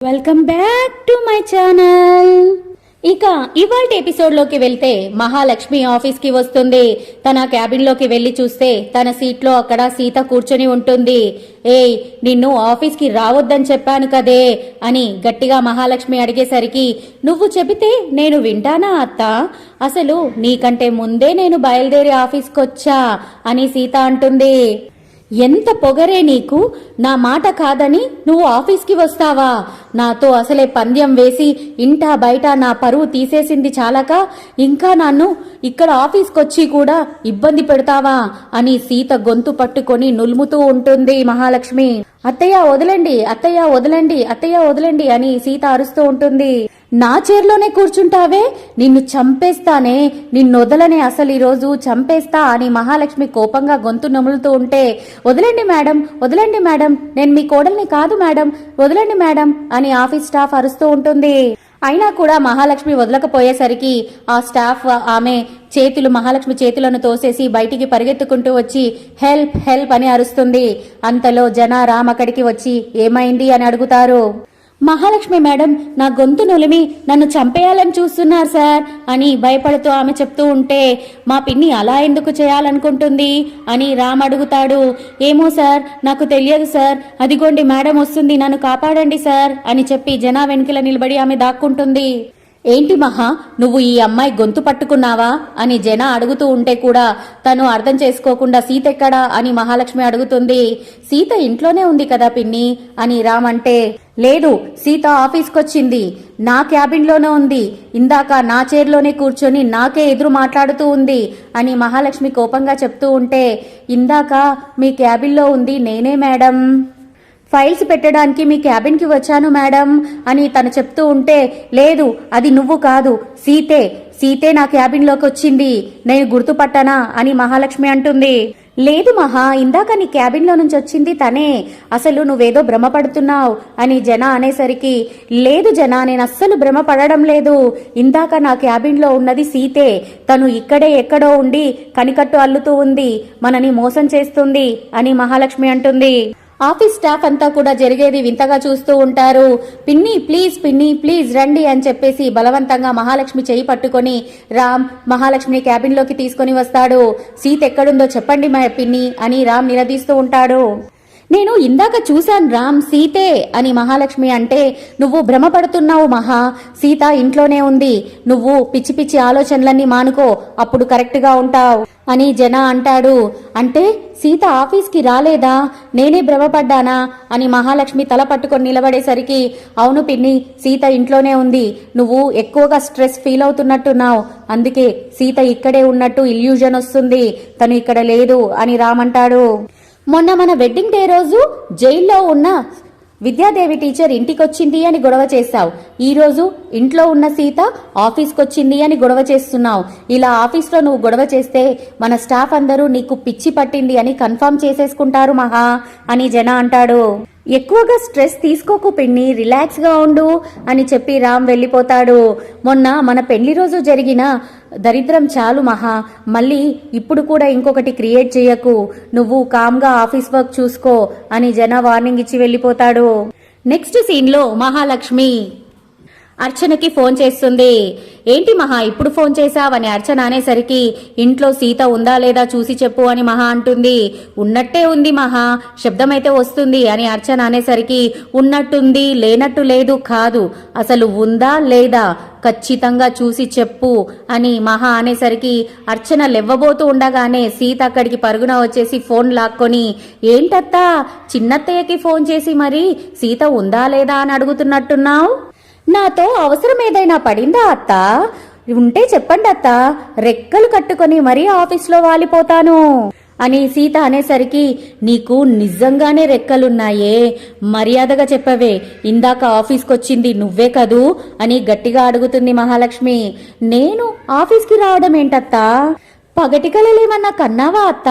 Welcome back to my channel ఇక ఇవాళ ఎపిసోడ్లోకి వెళ్తే మహాలక్ష్మి ఆఫీస్కి వస్తుంది. తన క్యాబిన్లోకి వెళ్ళి చూస్తే తన సీట్లో అక్కడ సీత కూర్చొని ఉంటుంది. ఏయ్ నిన్ను ఆఫీస్కి రావద్దని చెప్పాను కదే అని గట్టిగా మహాలక్ష్మి అడిగేసరికి నువ్వు చెబితే నేను వింటానా అత్త? అసలు నీకంటే ముందే నేను బయలుదేరి ఆఫీస్కి వచ్చా అని సీత అంటుంది. ఎంత పొగరే నీకు? నా మాట కాదని నువ్వు ఆఫీస్కి వస్తావా? నాతో అసలే పంద్యం వేసి ఇంటా బయట నా పరువు తీసేసింది చాలక ఇంకా నన్ను ఇక్కడ ఆఫీస్కొచ్చి కూడా ఇబ్బంది పెడతావా? అని సీత గొంతు పట్టుకొని నులుముతూ ఉంటుంది మహాలక్ష్మి. అత్తయ్య వదలండి అత్తయ్య వదలండి అత్తయ్య వదలండి అని సీత అరుస్తూ ఉంటుంది. నా చీరలోనే కూర్చుంటావే? నిన్ను చంపేస్తానే నిన్నొదలనే అసలు ఈరోజు చంపేస్తా అని మహాలక్ష్మి కోపంగా గొంతు నములుతూ ఉంటే వదలండి మేడం వదలండి మేడం నేను మీ కోడల్ని కాదు మేడం వదలండి మేడం అని ఆఫీస్ స్టాఫ్ అరుస్తూ ఉంటుంది. అయినా కూడా మహాలక్ష్మి వదలకపోయేసరికి ఆ స్టాఫ్ ఆమె చేతులు మహాలక్ష్మి చేతులను తోసేసి బయటికి పరిగెత్తుకుంటూ వచ్చి హెల్ప్ హెల్ప్ అని అరుస్తుంది. అంతలో జనారామ్ అక్కడికి వచ్చి ఏమైంది? అని అడుగుతారు. మహాలక్ష్మి మేడం నా గొంతు నులిమి నన్ను చంపేయాలని చూస్తున్నారు సార్ అని భయపడుతూ ఆమె చెప్తూ ఉంటే మా పిన్ని అలా ఎందుకు చేయాలనుకుంటుంది? అని రామ్ అడుగుతాడు. ఏమో సార్ నాకు తెలియదు సార్. అదిగోండి మేడం వస్తుంది నన్ను కాపాడండి సార్ అని చెప్పి జనా వెనుకల నిలబడి ఆమె దాక్కుంటుంది. ఏంటి మహా నువ్వు ఈ అమ్మాయి గొంతు పట్టుకున్నావా? అని జన అడుగుతూ ఉంటే కూడా తను అర్థం చేసుకోకుండా సీత ఎక్కడా అని మహాలక్ష్మి అడుగుతుంది. సీత ఇంట్లోనే ఉంది కదా పిన్ని? అని రామ్ అంటే లేదు సీత ఆఫీస్కొచ్చింది. నా క్యాబిన్లోనే ఉంది. ఇందాక నా చైర్లోనే కూర్చొని నాకే ఎదురు మాట్లాడుతూ ఉంది అని మహాలక్ష్మి కోపంగా చెప్తూ ఉంటే ఇందాక మీ క్యాబిన్లో ఉంది నేనే మేడం. ఫైల్స్ పెట్టడానికి మీ క్యాబిన్కి వచ్చాను మేడం అని తను చెప్తూ ఉంటే లేదు అది నువ్వు కాదు సీతే సీతే నా క్యాబిన్లోకి వచ్చింది నేను గుర్తుపట్టనా అని మహాలక్ష్మి అంటుంది. లేదు మహా ఇందాక నీ క్యాబిన్లో నుంచి వచ్చింది తనే అసలు నువ్వేదో భ్రమపడుతున్నావు అని జన అనేసరికి లేదు జన నేను అస్సలు భ్రమపడడం లేదు ఇందాక నా క్యాబిన్లో ఉన్నది సీతే తను ఇక్కడే ఎక్కడో ఉండి కనికట్టు అల్లుతూ ఉంది మనని మోసం చేస్తుంది అని మహాలక్ష్మి అంటుంది. ఆఫీస్ స్టాఫ్ అంతా కూడా జరిగేది వింతగా చూస్తూ ఉంటారు. పిన్ని ప్లీజ్ పిన్ని ప్లీజ్ రండి అని చెప్పేసి బలవంతంగా మహాలక్ష్మి చేయి పట్టుకొని రామ్ మహాలక్ష్మిని క్యాబిన్లోకి తీసుకొని వస్తాడు. సీత ఎక్కడుందో చెప్పండి మా పిన్ని అని రామ్ నిలదీస్తూ ఉంటాడు. నేను ఇందాక చూశాను రామ్ సీతే అని మహాలక్ష్మి అంటే నువ్వు భ్రమపడుతున్నావు మహా సీత ఇంట్లోనే ఉంది నువ్వు పిచ్చి పిచ్చి ఆలోచనలన్నీ మానుకో అప్పుడు కరెక్ట్గా ఉంటావు అని జన అంటాడు. అంటే సీత ఆఫీస్కి రాలేదా? నేనే భ్రమపడ్డానా? అని మహాలక్ష్మి తల పట్టుకొని నిలబడేసరికి అవును పిన్ని సీత ఇంట్లోనే ఉంది నువ్వు ఎక్కువగా స్ట్రెస్ ఫీల్ అవుతున్నట్టున్నావు అందుకే సీత ఇక్కడే ఉన్నట్టు ఇల్యూజన్ వస్తుంది తను ఇక్కడ లేదు అని రామంటాడు. మొన్న మన వెడ్డింగ్ డే రోజు జైల్లో ఉన్న విద్యాదేవి టీచర్ ఇంటికొచ్చింది అని గొడవ చేశావు. ఈరోజు ఇంట్లో ఉన్న సీత ఆఫీస్కొచ్చింది అని గొడవ చేస్తున్నావు. ఇలా ఆఫీస్లో నువ్వు గొడవ చేస్తే మన స్టాఫ్ అందరూ నీకు పిచ్చి పట్టింది అని కన్ఫర్మ్ చేసేసుకుంటారు మహా అని జన అంటాడు. ఎక్కువగా స్ట్రెస్ తీసుకోకు పిన్ని రిలాక్స్గా ఉండు అని చెప్పి రామ్ వెళ్ళిపోతాడు. మొన్న మన పెళ్ళి రోజు జరిగిన దరిద్రం చాలు మహా. మళ్ళీ ఇప్పుడు కూడా ఇంకొకటి క్రియేట్ చేయకు. నువ్వు కామ్గా ఆఫీస్ వర్క్ చూసుకో అని జన వార్నింగ్ ఇచ్చి వెళ్ళిపోతాడు. నెక్స్ట్ సీన్లో మహాలక్ష్మి. అర్చనకి ఫోన్ చేస్తుంది. ఏంటి మహా ఇప్పుడు ఫోన్ చేశావని అర్చన అనేసరికి ఇంట్లో సీత ఉందా లేదా చూసి చెప్పు అని మహా అంటుంది. ఉన్నట్టే ఉంది మహా శబ్దమైతే వస్తుంది అని అర్చన అనేసరికి ఉన్నట్టుంది లేనట్టు లేదు కాదు. అసలు ఉందా లేదా? ఖచ్చితంగా చూసి చెప్పు అని మహా అనేసరికి అర్చన లెవ్వబోతూ ఉండగానే సీత అక్కడికి పరుగున వచ్చేసి ఫోన్ లాక్కొని ఏంటత్తా చిన్నత్తయ్యకి ఫోన్ చేసి మరి సీత ఉందా లేదా అని అడుగుతున్నట్టున్నావు? నాతో అవసరం ఏదైనా పడిందా అత్త? ఉంటే చెప్పండి అత్త రెక్కలు కట్టుకొని మరీ ఆఫీస్లో వాలిపోతాను. అని సీత అనేసరికి నీకు నిజంగానే రెక్కలున్నాయే మర్యాదగా చెప్పవే ఇందాక ఆఫీస్కొచ్చింది నువ్వే కదూ? అని గట్టిగా అడుగుతుంది మహాలక్ష్మి. నేను ఆఫీస్కి రావడం ఏంటత్తా పగటి కలలేమన్నా కన్నావా అత్త?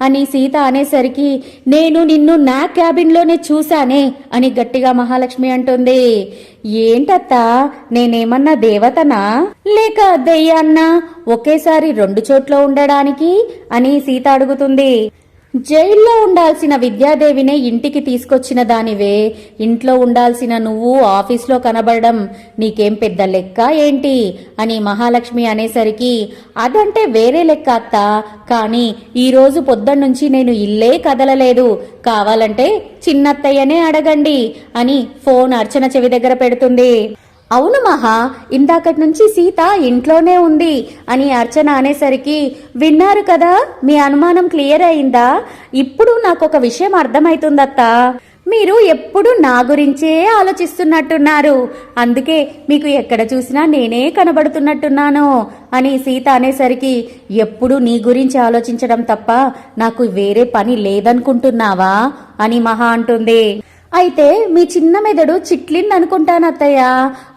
అని సీత అనేసరికి నేను నిన్ను నా క్యాబిన్లోనే చూశానే అని గట్టిగా మహాలక్ష్మి అంటుంది. ఏంటత్తా? నేనేమన్నా దేవతనా? లేక దెయ్యాన్నా? ఒకేసారి రెండు చోట్ల ఉండడానికి? అని సీత అడుగుతుంది. జైల్లో ఉండాల్సిన విద్యాదేవినే ఇంటికి తీసుకొచ్చిన దానివే. ఇంట్లో ఉండాల్సిన నువ్వు ఆఫీస్లో కనబడడం నీకేం పెద్ద లెక్క ఏంటి? అని మహాలక్ష్మి అనేసరికి అదంటే వేరే లెక్క అత్త. కానీ ఈరోజు పొద్దున్నుంచి నేను ఇల్లే కదలలేదు. కావాలంటే చిన్నత్తయ్యనే అడగండి అని ఫోన్ అర్చన చెవి దగ్గర పెడుతుంది. అవును మహా ఇందాకటి నుంచి సీత ఇంట్లోనే ఉంది అని అర్చన అనేసరికి విన్నారు కదా మీ అనుమానం క్లియర్ అయిందా? ఇప్పుడు నాకు ఒక విషయం అర్థమవుతుందత్తా మీరు ఎప్పుడు నా గురించే ఆలోచిస్తున్నట్టున్నారు. అందుకే మీకు ఎక్కడ చూసినా నేనే కనబడుతున్నట్టున్నాను అని సీత అనేసరికి ఎప్పుడు నీ గురించి ఆలోచించడం తప్ప నాకు వేరే పని లేదనుకుంటున్నావా? అని మహా అంటుంది. అయితే మీ చిన్న మెదడు చిట్లింది అనుకుంటాను అత్తయ్య.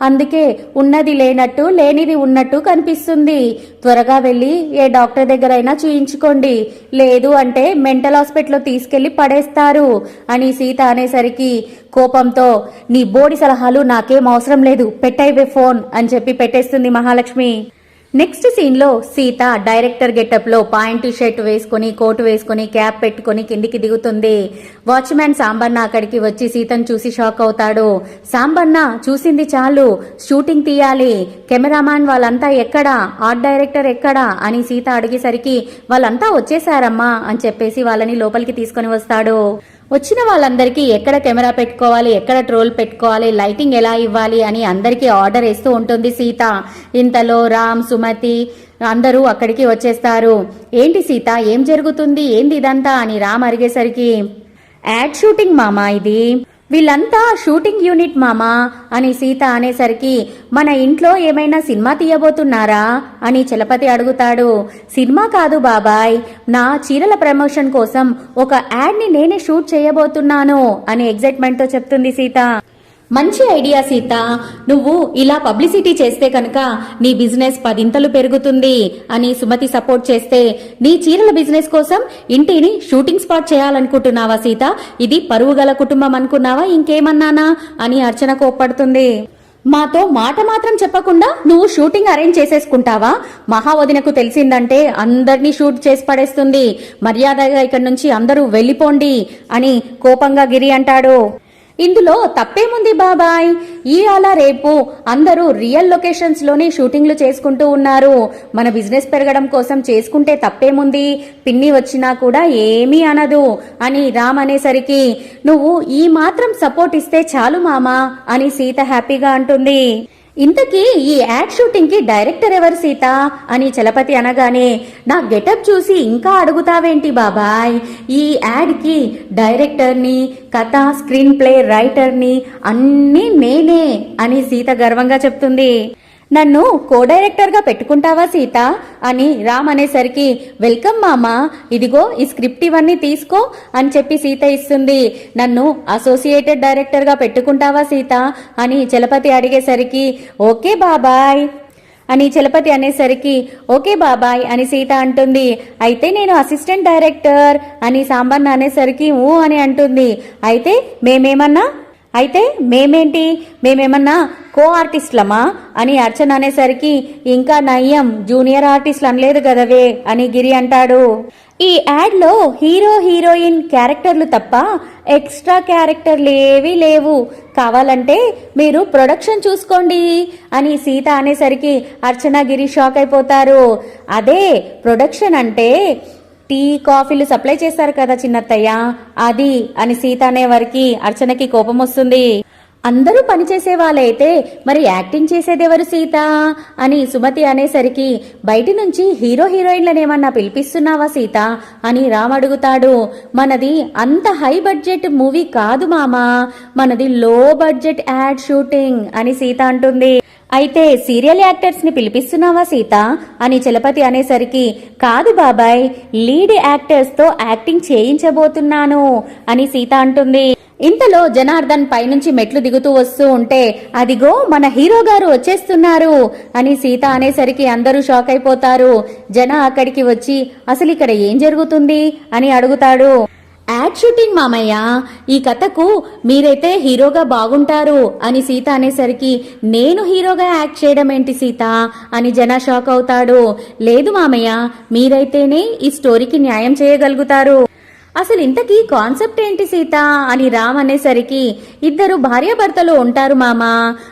అందుకే ఉన్నది లేనట్టు లేనిది ఉన్నట్టు కనిపిస్తుంది. త్వరగా వెళ్ళి ఏ డాక్టర్ దగ్గరైనా చూయించుకోండి. లేదు అంటే మెంటల్ హాస్పిటల్లో తీసుకెళ్ళి పడేస్తారు. అని సీత అనేసరికి కోపంతో నీ బోడి సలహాలు నాకేం అవసరం లేదు పెట్టైవే ఫోన్ అని చెప్పి పెట్టేస్తుంది మహాలక్ష్మి. నెక్స్ట్ సీన్లో సీత డైరెక్టర్ గెటప్లో పాయింట్ షర్ట్ వేసుకుని కోటు వేసుకుని క్యాప్ పెట్టుకుని కిందికి దిగుతుంది. వాచ్మ్యాన్ సాంబన్న అక్కడికి వచ్చి సీతను చూసి షాక్ అవుతాడు. సాంబన్న చూసింది చాలు. షూటింగ్ తీయాలి. కెమెరామాన్ వాళ్ళంతా ఎక్కడా? ఆర్ట్ డైరెక్టర్ ఎక్కడా? అని సీత అడిగేసరికి వాళ్ళంతా వచ్చేసారమ్మా అని చెప్పేసి వాళ్ళని లోపలికి తీసుకొని వస్తాడు. వచ్చిన వాళ్ళందరికీ ఎక్కడ కెమెరా పెట్టుకోవాలి ఎక్కడ ట్రోల్ పెట్టుకోవాలి లైటింగ్ ఎలా ఇవ్వాలి అని అందరికీ ఆర్డర్ ఇస్తూ ఉంటుంది సీత. ఇంతలో రామ్ సుమతి అందరూ అక్కడికి వచ్చేస్తారు. ఏంటి సీత ఏం జరుగుతుంది? ఏంది ఇదంతా? అని రామ్ అరిగేసరికి యాడ్ షూటింగ్ మామా ఇది? వీళ్ళంతా షూటింగ్ యూనిట్ మామా అని సీత అనేసరికి మన ఇంట్లో ఏమైనా సినిమా తీయబోతున్నారా? అని చలపతి అడుగుతాడు. సినిమా కాదు బాబాయ్ నా చీరల ప్రమోషన్ కోసం ఒక యాడ్ని నేనే షూట్ చేయబోతున్నాను అని ఎగ్జైట్మెంట్తో చెప్తుంది సీత. మంచి ఐడియా సీత. నువ్వు ఇలా పబ్లిసిటీ చేస్తే కనుక నీ బిజినెస్ పదింతలు పెరుగుతుంది అని సుమతి సపోర్ట్ చేస్తే నీ చీరల బిజినెస్ కోసం ఇంటిని షూటింగ్ స్పాట్ చేయాలనుకుంటున్నావా సీత? ఇది పరువు గల కుటుంబం అనుకున్నావా ఇంకేమన్నానా అని అర్చన కోప్పడుతుంది. మాతో మాట మాత్రం చెప్పకుండా నువ్వు షూటింగ్ అరేంజ్ చేసేసుకుంటావా? మహావదినకు తెలిసిందంటే అందరినీ షూట్ చేసి పడేస్తుంది. మర్యాదగా ఇక్కడి నుంచి అందరూ వెళ్ళిపోండి అని కోపంగా గిరి అంటాడు. ఇందులో తప్పేముంది బాబాయ్? ఇవాళ రేపు అందరూ రియల్ లొకేషన్స్లోనే షూటింగ్లు చేసుకుంటూ ఉన్నారు. మన బిజినెస్ పెరగడం కోసం చేసుకుంటే తప్పేముంది? పిన్ని వచ్చినా కూడా ఏమీ అనదు. అని రామ్ అనేసరికి నువ్వు ఈ మాత్రం సపోర్ట్ ఇస్తే చాలు మామా అని సీత హ్యాపీగా అంటుంది. ఇంతకీ ఈ యాడ్ షూటింగ్కి డైరెక్టర్ ఎవరు సీత? అని చలపతి అనగానే నా గెటప్ చూసి ఇంకా అడుగుతావేంటి బాబాయ్? ఈ యాడ్కి డైరెక్టర్ని కథ స్క్రీన్ ప్లే రైటర్ని అన్నీ నేనే అని సీత గర్వంగా చెప్తుంది. నన్ను కో డైరెక్టర్గా పెట్టుకుంటావా సీత? అని రామ్ అనేసరికి వెల్కమ్ మామా ఇదిగో ఈ స్క్రిప్ట్ ఇవన్నీ తీసుకో అని చెప్పి సీత ఇస్తుంది. నన్ను అసోసియేటెడ్ డైరెక్టర్గా పెట్టుకుంటావా సీత? అని చలపతి అడిగేసరికి ఓకే బాబాయ్ అని చలపతి అనేసరికి ఓకే బాబాయ్ అని సీత అంటుంది. అయితే నేను అసిస్టెంట్ డైరెక్టర్ అని సాంబన్న అనేసరికి ఊ అని అంటుంది. అయితే మేమేమన్నా అయితే మేమేంటి? మేమేమన్నా కో ఆర్టిస్ట్లమా అని అర్చన అనేసరికి ఇంకా నయ్యం జూనియర్ ఆర్టిస్ట్ అనలేదు కదవే అని గిరి అంటాడు. ఈ యాడ్లో హీరో హీరోయిన్ క్యారెక్టర్లు తప్ప ఎక్స్ట్రా క్యారెక్టర్లు ఏవీ లేవు. కావాలంటే మీరు ప్రొడక్షన్ చూసుకోండి అని సీత అనేసరికి అర్చన గిరి షాక్ అయిపోతారు. అదే ప్రొడక్షన్ అంటే టీ కాఫీలు సప్లై చేస్తారు కదా చిన్నత్తయ్య. అది అని సీత అనేవారికి అర్చనకి కోపం వస్తుంది. అందరూ పనిచేసే వాళ్ళైతే మరి యాక్టింగ్ చేసేదెవరు సీత? అని సుమతి అనేసరికి బయటి నుంచి హీరో హీరోయిన్లనేమన్నా పిలిపిస్తున్నావా సీత? అని రామ్ అడుగుతాడు. మనది అంత హై బడ్జెట్ మూవీ కాదు మామా. మనది లో బడ్జెట్ యాడ్ షూటింగ్ అని సీత అంటుంది. అయితే సీరియల్ యాక్టర్స్ని పిలిపిస్తున్నావా సీత? అని చలపతి అనేసరికి కాదు బాబాయ్ లీడ్ యాక్టర్స్తో యాక్టింగ్ చేయించబోతున్నాను అని సీత అంటుంది. ఇంతలో జనార్దన్ పైనుంచి మెట్లు దిగుతూ వస్తూ ఉంటే అదిగో మన హీరో గారు వచ్చేస్తున్నారు అని సీత అనేసరికి అందరూ షాక్ అయిపోతారు. జన అక్కడికి వచ్చి అసలు ఇక్కడ ఏం జరుగుతుంది? అని అడుగుతాడు. యాడ్ షూటింగ్ మామయ్య. ఈ కథకు మీరైతే హీరోగా బాగుంటారు అని సీత అనేసరికి నేను హీరోగా యాక్ట్ చేయడం ఏంటి సీత? అని జన షాక్ అవుతాడు. లేదు మామయ్య మీరైతేనే ఈ స్టోరీకి న్యాయం చేయగలుగుతారు. అసలు ఇంతకీ కాన్సెప్ట్ ఏంటి సీత? అని రామ్ అనేసరికి ఇద్దరు భార్యాభర్తలు ఉంటారు మామ.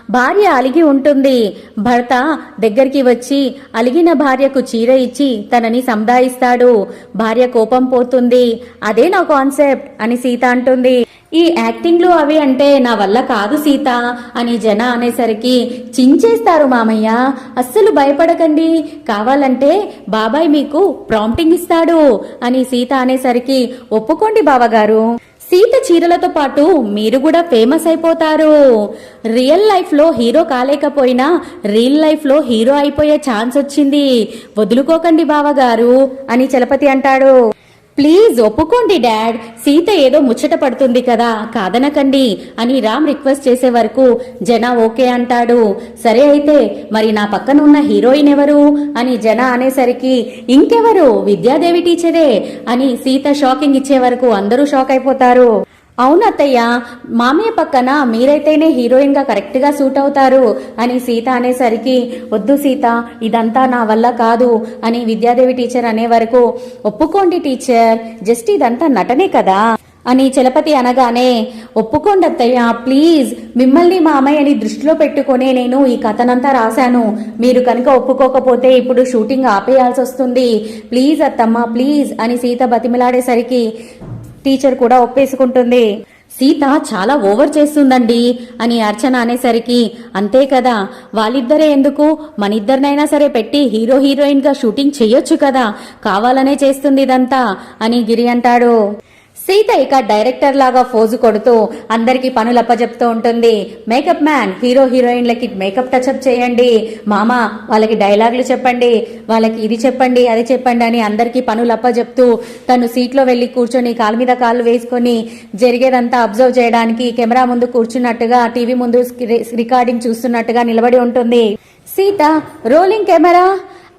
భార్య అలిగి ఉంటుంది. భర్త దగ్గరికి వచ్చి అలిగిన భార్యకు చీర ఇచ్చి తనని సంధాయిస్తాడు. భార్య కోపం పోతుంది. అదే నా కాన్సెప్ట్ అని సీత అంటుంది. ఈ యాక్టింగ్లు అవి అంటే నా వల్ల కాదు సీత అని జన అనేసరికి చించేస్తారు మామయ్య. అస్సలు భయపడకండి. కావాలంటే బాబాయ్ మీకు ప్రాంప్టింగ్ ఇస్తాడు అని సీత అనేసరికి ఒప్పుకోండి బావగారు. సీత చీరలతో పాటు మీరు కూడా ఫేమస్ అయిపోతారు. రియల్ లైఫ్లో హీరో కాలేకపోయినా రియల్ లైఫ్లో హీరో అయిపోయే ఛాన్స్ వచ్చింది. వదులుకోకండి బావగారు అని చలపతి అంటాడు. ప్లీజ్ ఒప్పుకోండి డాడ్ సీత ఏదో ముచ్చట పడుతుంది కదా. కాదనకండి అని రామ్ రిక్వెస్ట్ చేసే వరకు జన ఓకే అంటాడు. సరే అయితే మరి నా పక్కన ఉన్న హీరోయిన్ ఎవరు? అని జన అనేసరికి ఇంకెవరు? విద్యాదేవి టీచరే అని సీత షాకింగ్ ఇచ్చే వరకు అందరూ షాక్ అయిపోతారు. అవును అత్తయ్య మామయ్య పక్కన మీరైతేనే హీరోయిన్గా కరెక్ట్గా సూట్ అవుతారు అని సీత అనేసరికి వద్దు సీత ఇదంతా నా వల్ల కాదు అని విద్యాదేవి టీచర్ అనే వరకు ఒప్పుకోండి టీచర్ జస్ట్ ఇదంతా నటనే కదా అని చలపతి అనగానే ఒప్పుకోండి అత్తయ్య ప్లీజ్ మిమ్మల్ని మా అమ్మాయిని దృష్టిలో పెట్టుకునే నేను ఈ కథనంతా రాశాను. మీరు కనుక ఒప్పుకోకపోతే ఇప్పుడు షూటింగ్ ఆపేయాల్సి వస్తుంది ప్లీజ్ అత్తమ్మ ప్లీజ్ అని సీత బతిమిలాడేసరికి టీచర్ కూడా ఒప్పేసుకుంటుంది. సీత చాలా ఓవర్ చేస్తుందండి అని అర్చన అనేసరికి అంతే కదా వాళ్ళిద్దరే ఎందుకు? మనిద్దరినైనా సరే పెట్టి హీరో హీరోయిన్గా షూటింగ్ చెయ్యొచ్చు కదా కావాలనే చేస్తుంది ఇదంతా అని గిరి అంటాడు. సీత ఇక డైరెక్టర్ లాగా ఫోజు కొడుతూ అందరికి పనులు అప్పచెప్తూ ఉంటుంది. మేకప్ మ్యాన్ హీరో హీరోయిన్లకి మేకప్ టచ్అప్ చేయండి. మామ వాళ్ళకి డైలాగులు చెప్పండి. వాళ్ళకి ఇది చెప్పండి అది చెప్పండి అని అందరికీ పనులు అప్పచెప్తూ తను సీట్లో వెళ్ళి కూర్చొని కాలు మీద కాళ్ళు వేసుకొని జరిగేదంతా అబ్జర్వ్ చేయడానికి కెమెరా ముందు కూర్చున్నట్టుగా టీవీ ముందు రికార్డింగ్ చూస్తున్నట్టుగా నిలబడి ఉంటుంది. Sita rolling camera?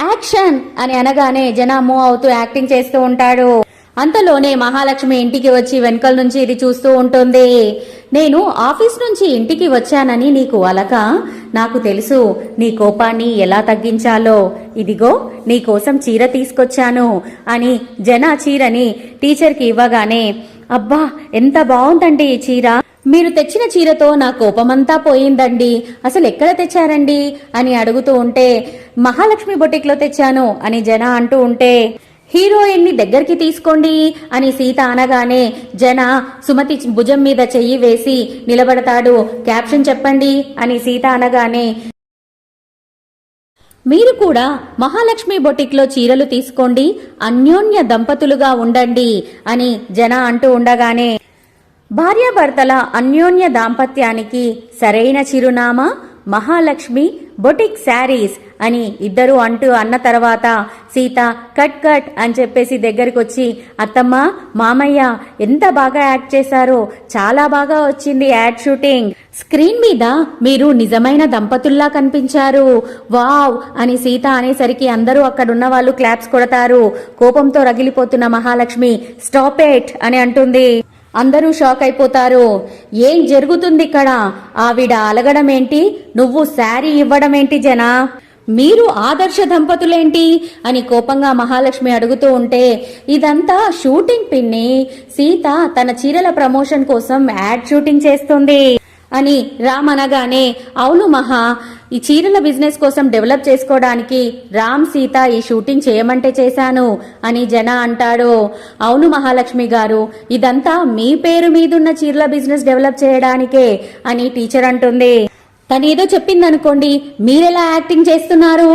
యాక్షన్! అని అనగానే జనా మూవ్ అవుతూ యాక్టింగ్ చేస్తూ ఉంటాడు. అంతలోనే మహాలక్ష్మి ఇంటికి వచ్చి వెనకల నుంచి ఇది చూస్తూ ఉంటుంది. నేను ఆఫీస్ నుంచి ఇంటికి వచ్చానని నీకు అలక? నాకు తెలుసు నీ కోపాన్ని ఎలా తగ్గించాలో. ఇదిగో నీ కోసం చీర తీసుకొచ్చాను అని జన చీరని టీచర్కి ఇవ్వగానే అబ్బా ఎంత బాగుందండి ఈ చీర. మీరు తెచ్చిన చీరతో నా కోపమంతా పోయిందండి. అసలు ఎక్కడ తెచ్చారండి? అని అడుగుతూ ఉంటే మహాలక్ష్మి బొటిక్లో తెచ్చాను అని జన అంటూ ఉంటే హీరోయిన్ని దగ్గరికి తీసుకోండి అని సీత అనగానే జన సుమతి భుజం మీద చెయ్యి వేసి నిలబడతాడు. క్యాప్షన్ చెప్పండి అని సీత అనగానే మీరు కూడా మహాలక్ష్మి బొటిక్లో చీరలు తీసుకోండి అన్యోన్య దంపతులుగా ఉండండి అని జన అంటూ ఉండగానే భార్యాభర్తల అన్యోన్య దాంపత్యానికి సరైన చిరునామా? మహాలక్ష్మి బొటిక్ శారీస్ అని ఇద్దరు అంటూ అన్న తర్వాత సీత కట్ కట్ అని చెప్పేసి దగ్గరికి వచ్చి అత్తమ్మ మామయ్య ఎంత బాగా యాక్ట్ చేశారో చాలా బాగా వచ్చింది యాడ్ షూటింగ్. స్క్రీన్ మీద మీరు నిజమైన దంపతుల్లా కనిపించారు. వావ్! అని సీత అనేసరికి అందరూ అక్కడున్న వాళ్ళు క్లాప్స్ కొడతారు. కోపంతో రగిలిపోతున్న మహాలక్ష్మి స్టాప్ ఎట్ అని అంటుంది. అందరూ షాక్ అయిపోతారు ఏం జరుగుతుంది ఇక్కడ ఆవిడ అలగడం ఏంటి నువ్వు శారీ ఇవ్వడం ఏంటి జనా? మీరు ఆదర్శ దంపతులేంటి? అని కోపంగా మహాలక్ష్మి అడుగుతూ ఉంటే ఇదంతా షూటింగ్ పిన్ని. సీత తన చీరల ప్రమోషన్ కోసం యాడ్ షూటింగ్ చేస్తుంది. అని రామనగానే అవును మహా ఈ చీరల బిజినెస్ కోసం డెవలప్ చేసుకోవడానికి రామ్ సీత ఈ షూటింగ్ చేయమంటే చేశాను అని జన అంటాడు. అవును మహాలక్ష్మి గారు ఇదంతా మీ పేరు మీదున్న చీరల బిజినెస్ డెవలప్ చేయడానికే అని టీచర్ అంటుంది. తనేదో చెప్పిందనుకోండి మీరెలా యాక్టింగ్ చేస్తున్నారు?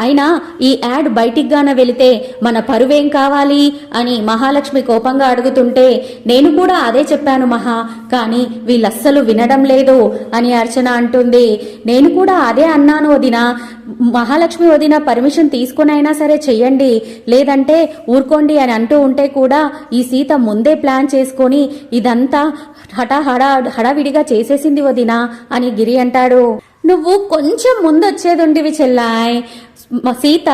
అయినా ఈ యాడ్ బయటికి గాన వెళితే మన పరువేం కావాలి అని మహాలక్ష్మి కోపంగా అడుగుతుంటే నేను కూడా అదే చెప్పాను మహా కానీ వీళ్ళస్సలు వినడం లేదు అని అర్చన అంటుంది. నేను కూడా అదే అన్నాను వదిన మహాలక్ష్మి వదిన పర్మిషన్ తీసుకునైనా సరే చెయ్యండి. లేదంటే ఊరుకోండి అని అంటూ ఉంటే కూడా ఈ సీత ముందే ప్లాన్ చేసుకొని ఇదంతా హఠా హడా హడావిడిగా చేసేసింది వదినా అని గిరి అంటాడు. నువ్వు కొంచెం ముందొచ్చేదుండివి చెల్లాయ్. మా సీత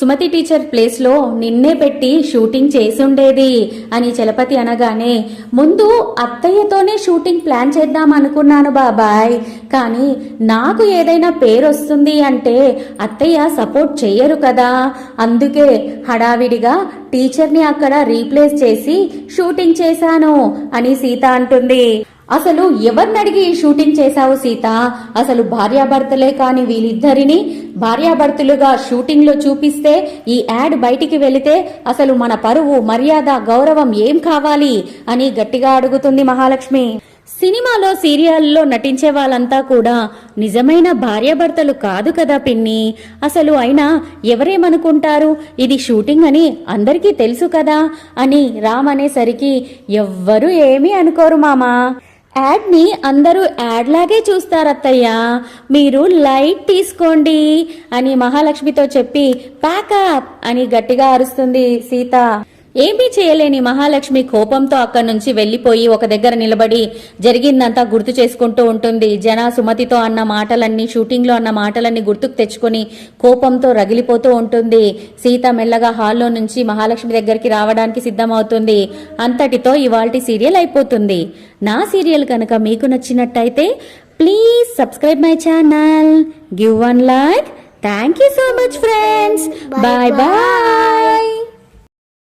సుమతి టీచర్ ప్లేస్లో నిన్నే పెట్టి షూటింగ్ చేసుండేది అని చలపతి అనగానే ముందు అత్తయ్యతోనే షూటింగ్ ప్లాన్ చేద్దాం అనుకున్నాను బాబాయ్. కానీ నాకు ఏదైనా పేరు వస్తుంది అంటే అత్తయ్య సపోర్ట్ చెయ్యరు కదా. అందుకే హడావిడిగా టీచర్ని అక్కడ రీప్లేస్ చేసి షూటింగ్ చేశాను అని సీత అంటుంది. అసలు ఎవరిని అడిగి ఈ షూటింగ్ చేశావు సీత? అసలు భార్యాభర్తలే కాని వీళ్ళిద్దరిని భార్యాభర్తలుగా షూటింగ్లో చూపిస్తే ఈ యాడ్ బయటికి వెళితే అసలు మన పరువు మర్యాద గౌరవం ఏం కావాలి అని గట్టిగా అడుగుతుంది మహాలక్ష్మి. సినిమాలో సీరియల్లో నటించే వాళ్ళంతా కూడా నిజమైన భార్యాభర్తలు కాదు కదా పిన్ని. అసలు అయినా ఎవరేమనుకుంటారు? ఇది షూటింగ్ అని అందరికీ తెలుసు కదా అని రామ్ అనేసరికి ఎవ్వరూ ఏమీ అనుకోరు మామా. యాడ్ని అందరూ యాడ్ లాగే చూస్తారత్తయ్య. మీరు లైట్ తీసుకోండి అని మహాలక్ష్మితో చెప్పి ప్యాకప్ అని గట్టిగా అరుస్తుంది సీత. ఏమీ చేయలేని మహాలక్ష్మి కోపంతో అక్కడి నుంచి వెళ్ళిపోయి ఒక దగ్గర నిలబడి జరిగిందంతా గుర్తు చేసుకుంటూ ఉంటుంది. జన సుమతితో అన్న మాటలన్నీ షూటింగ్లో అన్న మాటలన్నీ గుర్తుకు తెచ్చుకొని కోపంతో రగిలిపోతూ ఉంటుంది. సీత మెల్లగా హాల్లో నుంచి మహాలక్ష్మి దగ్గరికి రావడానికి సిద్ధమవుతుంది. అంతటితో ఇవాల్టి సీరియల్ అయిపోతుంది. నా సీరియల్ కనుక మీకు నచ్చినట్టయితే please subscribe my channel. Give one like. Thank you so much friends. Bye bye.